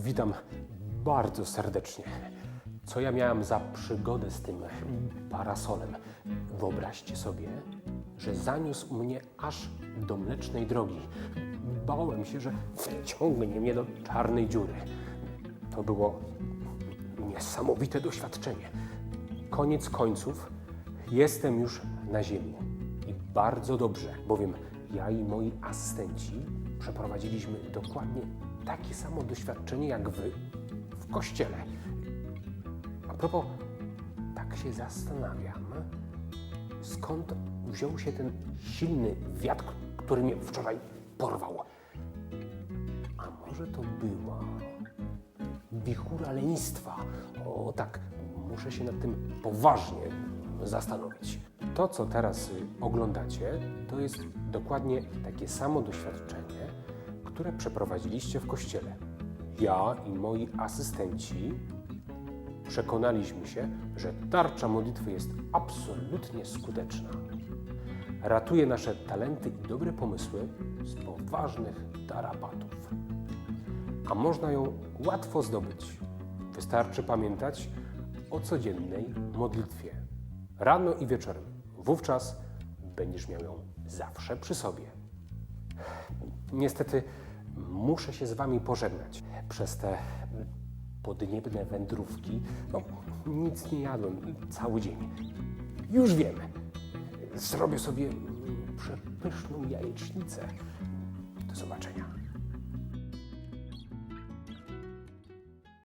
Witam bardzo serdecznie. Co ja miałem za przygodę z tym parasolem? Wyobraźcie sobie, że zaniósł mnie aż do mlecznej drogi. Bałem się, że wciągnie mnie do czarnej dziury. To było niesamowite doświadczenie. Koniec końców jestem już na ziemi. I bardzo dobrze, bowiem ja i moi asystenci przeprowadziliśmy dokładnie takie samo doświadczenie jak wy w kościele. A propos, tak się zastanawiam, skąd wziął się ten silny wiatr, który mnie wczoraj porwał. A może to była wichura lenistwa? O tak, muszę się nad tym poważnie zastanowić. To, co teraz y, oglądacie, to jest dokładnie takie samo doświadczenie, które przeprowadziliście w kościele. Ja i moi asystenci przekonaliśmy się, że tarcza modlitwy jest absolutnie skuteczna. Ratuje nasze talenty i dobre pomysły z poważnych tarapatów. A można ją łatwo zdobyć. Wystarczy pamiętać o codziennej modlitwie. Rano i wieczorem. Wówczas będziesz miał ją zawsze przy sobie. Niestety muszę się z Wami pożegnać. Przez te podniebne wędrówki no, nic nie jadłem cały dzień. Już wiem. Zrobię sobie przepyszną jajecznicę. Do zobaczenia.